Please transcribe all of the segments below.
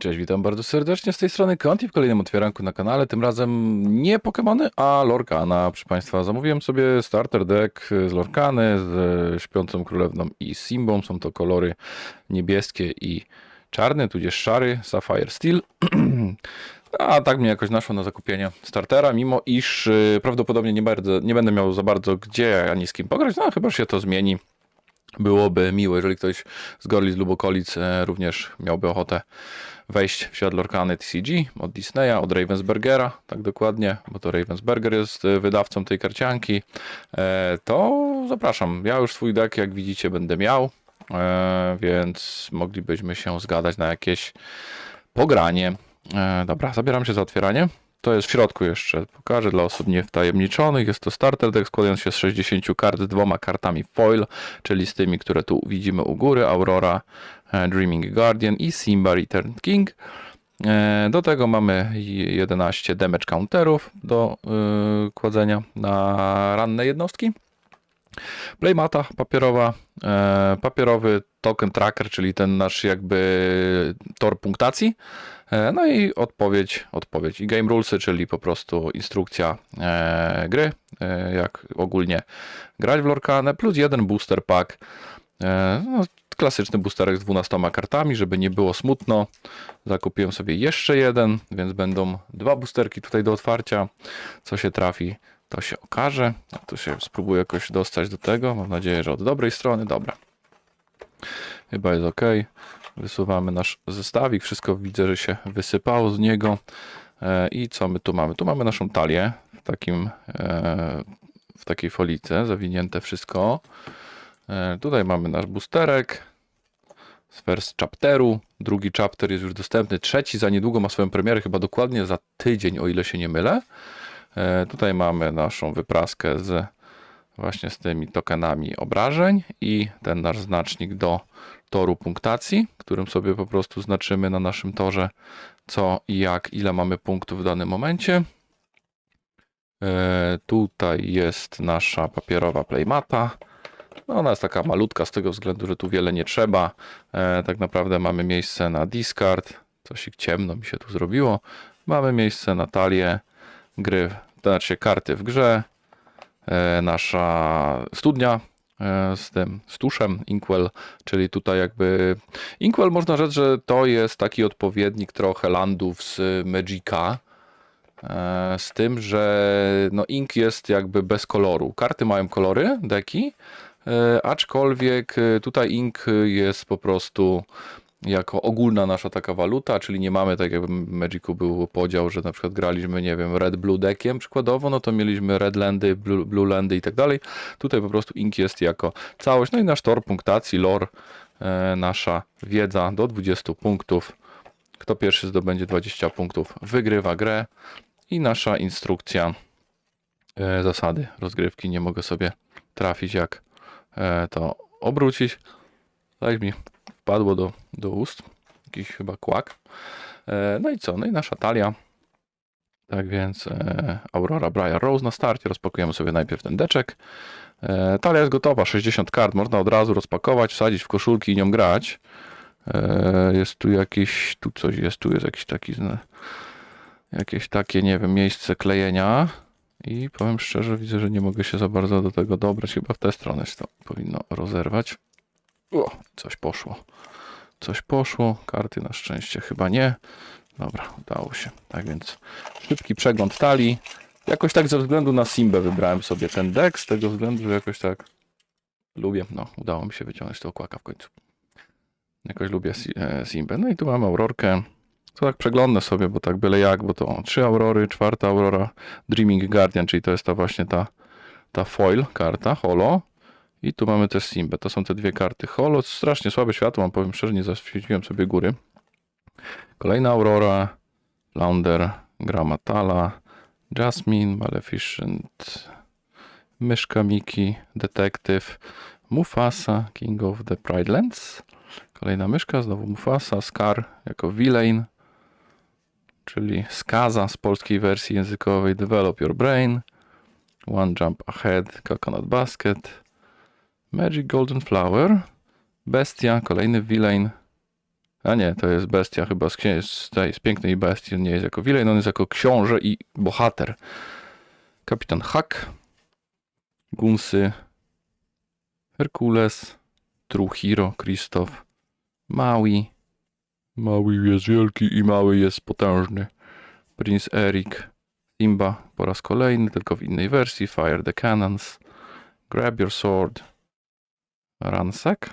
Cześć, witam bardzo serdecznie z tej strony Conti w kolejnym otwieranku na kanale. Tym razem nie Pokémony, a Lorkana. Proszę Państwa, zamówiłem sobie starter deck z Lorkany, z Śpiącą Królewną i Simbą. Są to kolory niebieskie i czarny, tudzież szary, Sapphire Steel. A tak mnie jakoś naszło na zakupienie startera, mimo iż y, prawdopodobnie nie, bardzo, nie będę miał za bardzo gdzie ani z kim pograć, no chyba się to zmieni. Byłoby miło, jeżeli ktoś z Gorli, z Lubokolic e, również miałby ochotę wejść w świat Lorkany TCG od Disneya, od Ravensburgera, tak dokładnie, bo to Ravensburger jest e, wydawcą tej karcianki, e, to zapraszam. Ja już swój deck, jak widzicie, będę miał, więc moglibyśmy się zgadać na jakieś pogranie. Dobra, zabieram się za otwieranie. To jest w środku jeszcze, pokażę dla osób niewtajemniczonych. Jest to starter deck składający się z 60 kart dwoma kartami foil, czyli z tymi, które tu widzimy u góry, Aurora, e, Dreaming Guardian i Simba Returned King. E, Do tego mamy 11 damage counterów do y, kładzenia na ranne jednostki. Playmata papierowa, e, papierowy token tracker, czyli ten nasz jakby tor punktacji. E, No i odpowiedź, odpowiedź i game rulesy, czyli po prostu instrukcja e, gry, jak ogólnie grać w Lorkanę, plus jeden booster pack. No, klasyczny boosterek z 12 kartami, żeby nie było smutno. Zakupiłem sobie jeszcze jeden, więc będą dwa boosterki tutaj do otwarcia. Co się trafi, to się okaże. No, tu się spróbuję jakoś dostać do tego. Mam nadzieję, że od dobrej strony. Dobra. Chyba jest ok. Wysuwamy nasz zestawik. Wszystko widzę, że się wysypało z niego. E, I co my tu mamy? Tu mamy naszą talię w takim e, w takiej folice, zawinięte wszystko. E, Tutaj mamy nasz boosterek z first chapteru. Drugi chapter jest już dostępny. Trzeci za niedługo ma swoją premierę, chyba dokładnie za tydzień, o ile się nie mylę. E, Tutaj mamy naszą wypraskę z właśnie z tymi tokenami obrażeń i ten nasz znacznik do toru punktacji, którym sobie po prostu znaczymy na naszym torze co i jak, ile mamy punktów w danym momencie. E, Tutaj jest nasza papierowa playmata. No ona jest taka malutka z tego względu, że tu wiele nie trzeba. E, tak naprawdę mamy miejsce na discard. Coś ciemno mi się tu zrobiło. Mamy miejsce na talię gry, to znaczy karty w grze. E, nasza studnia e, z tym z tuszem Inkwell, czyli tutaj jakby Inkwell można rzec, że to jest taki odpowiednik trochę landów z Magica. E, Z tym, że no ink jest jakby bez koloru. Karty mają kolory, deki, aczkolwiek tutaj ink jest po prostu jako ogólna nasza taka waluta, czyli nie mamy tak jakby Magicu był podział, że na przykład graliśmy, nie wiem, red blue deckiem przykładowo, no to mieliśmy red landy, blue, blue landy i tak dalej. Tutaj po prostu ink jest jako całość. No i nasz tor punktacji, lore, e, nasza wiedza do 20 punktów. Kto pierwszy zdobędzie 20 punktów, wygrywa grę. I nasza instrukcja, e, zasady rozgrywki. Nie mogę sobie trafić, jak e, to obrócić. Tak mi wpadło do, do ust. Jakiś chyba kłak. E, no i co? No i nasza talia. Tak więc e, Aurora Briar Rose na starcie. Rozpakujemy sobie najpierw ten deczek. E, talia jest gotowa. 60 kart. Można od razu rozpakować, wsadzić w koszulki i nią grać. Jest tu jakieś, tu coś jest, tu jest jakiś taki, jakieś takie, nie wiem, miejsce klejenia. I powiem szczerze, widzę, że nie mogę się za bardzo do tego dobrać. Chyba w tę stronę się to powinno rozerwać. O, coś poszło. Coś poszło. Karty na szczęście chyba nie. Dobra, udało się. Tak więc szybki przegląd talii. Jakoś tak ze względu na Simbę wybrałem sobie ten deck, z tego względu, że jakoś tak lubię. No, udało mi się wyciągnąć tego kłaka w końcu. Jakoś lubię e, Simbę. No i tu mamy Aurorkę. To tak przeglądnę sobie, bo tak byle jak, bo to trzy Aurory, czwarta Aurora, Dreaming Guardian, czyli to jest ta właśnie ta, ta foil karta, holo. I tu mamy też Simbę. To są te dwie karty holo. Strasznie słabe światło, mam powiem szczerze, nie zaświeciłem sobie góry. Kolejna Aurora, Flounder, Gramatala, Jasmine, Maleficent, Myszka Miki, Detective, Mufasa, King of the Pridelands. Kolejna myszka, znowu Mufasa, Scar jako Villain, czyli Skaza z polskiej wersji językowej Develop Your Brain, One Jump Ahead, Coconut Basket, Magic Golden Flower, Bestia, kolejny Villain, A nie, to jest bestia chyba z, z, tej, z pięknej bestii. Nie jest jako wilen, on jest jako książę i bohater. Kapitan Hak, Gunsy, Herkules, Truhiro, Krzysztof, Maui. Maui jest wielki i mały jest potężny. Prince Eric, Simba po raz kolejny, tylko w innej wersji. Fire the Cannons, Grab Your Sword, Ransack,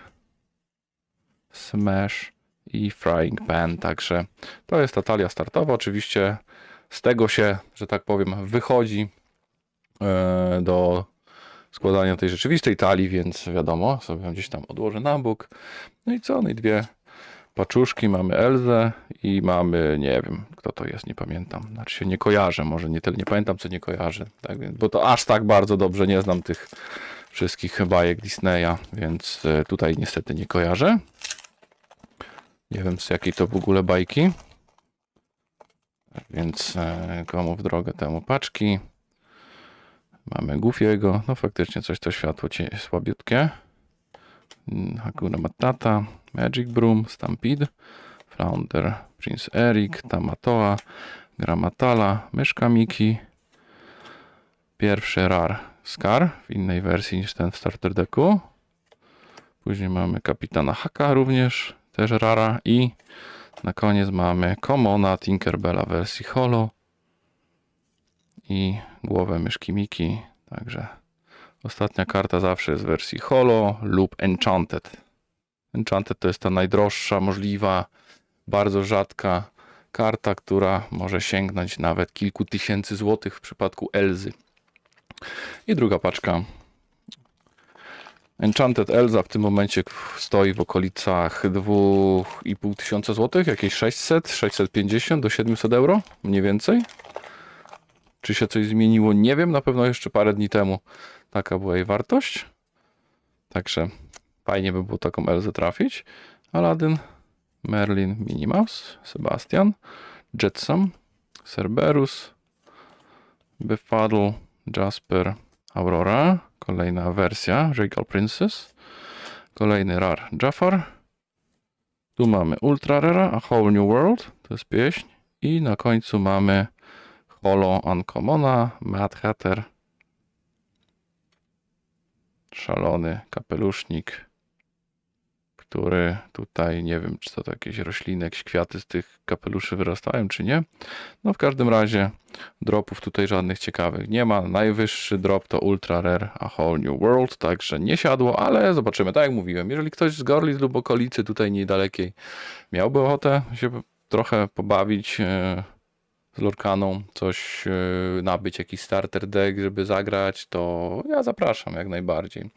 Smash i Frying Pan. Także to jest ta talia startowa. Oczywiście z tego się, że tak powiem, wychodzi e, do składania tej rzeczywistej talii, więc wiadomo, sobie ją gdzieś tam odłożę na bok. No i co? No i dwie paczuszki, mamy Elzę i mamy, nie wiem, kto to jest, nie pamiętam. Znaczy się nie kojarzę, może nie tyle nie pamiętam, co nie kojarzę. Tak bo to aż tak bardzo dobrze nie znam tych wszystkich bajek Disneya, więc e, tutaj niestety nie kojarzę. Nie wiem z jakiej to w ogóle bajki. Więc e, komu w drogę temu paczki. Mamy Goofiego. No faktycznie coś to światło słabiutkie. Mm, Hakuna Matata, Magic Broom, Stampede, Flounder, Prince Eric, Tamatoa, Gramatala, Myszka Miki. Pierwszy rar Scar w innej wersji niż ten w starter decku. Później mamy Kapitana Haka również, też rara i na koniec mamy Commona Tinkerbella w wersji Holo i głowę myszki Miki. Także ostatnia karta zawsze jest w wersji Holo lub Enchanted. Enchanted to jest ta najdroższa możliwa, bardzo rzadka karta, która może sięgnąć nawet kilku tysięcy złotych w przypadku Elzy. I druga paczka. Enchanted Elza w tym momencie stoi w okolicach 2,5 tysiąca złotych, jakieś 600, 650 do 700 euro, mniej więcej. Czy się coś zmieniło? Nie wiem, na pewno jeszcze parę dni temu taka była jej wartość. Także fajnie by było taką Elzę trafić. Aladdin, Merlin, Minnie Mouse, Sebastian, Jetsam, Cerberus, Befuddle, Jasper, Aurora, kolejna wersja Regal Princess, kolejny rar Jafar, tu mamy Ultra Rara, A Whole New World, to jest pieśń i na końcu mamy Holo Uncommona, Mad Hatter, szalony kapelusznik, który tutaj, nie wiem, czy to, jakieś rośliny, jakieś kwiaty z tych kapeluszy wyrastają, czy nie. No w każdym razie dropów tutaj żadnych ciekawych nie ma. Najwyższy drop to Ultra Rare A Whole New World, także nie siadło, ale zobaczymy. Tak jak mówiłem, jeżeli ktoś z Gorlic lub okolicy tutaj niedalekiej miałby ochotę się trochę pobawić e, z Lorkaną, coś e, nabyć, jakiś starter deck, żeby zagrać, to ja zapraszam jak najbardziej.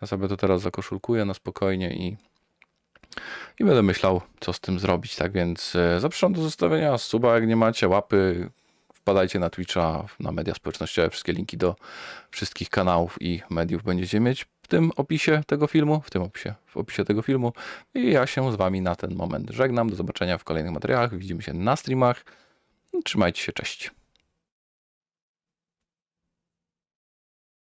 Ja sobie to teraz zakoszulkuję na spokojnie i i będę myślał, co z tym zrobić. Tak więc e, zapraszam do zostawienia suba, jak nie macie, łapy. Wpadajcie na Twitcha, na media społecznościowe. Wszystkie linki do wszystkich kanałów i mediów będziecie mieć w tym opisie tego filmu, w tym opisie, w opisie tego filmu. I ja się z wami na ten moment żegnam. Do zobaczenia w kolejnych materiałach. Widzimy się na streamach. Trzymajcie się, cześć.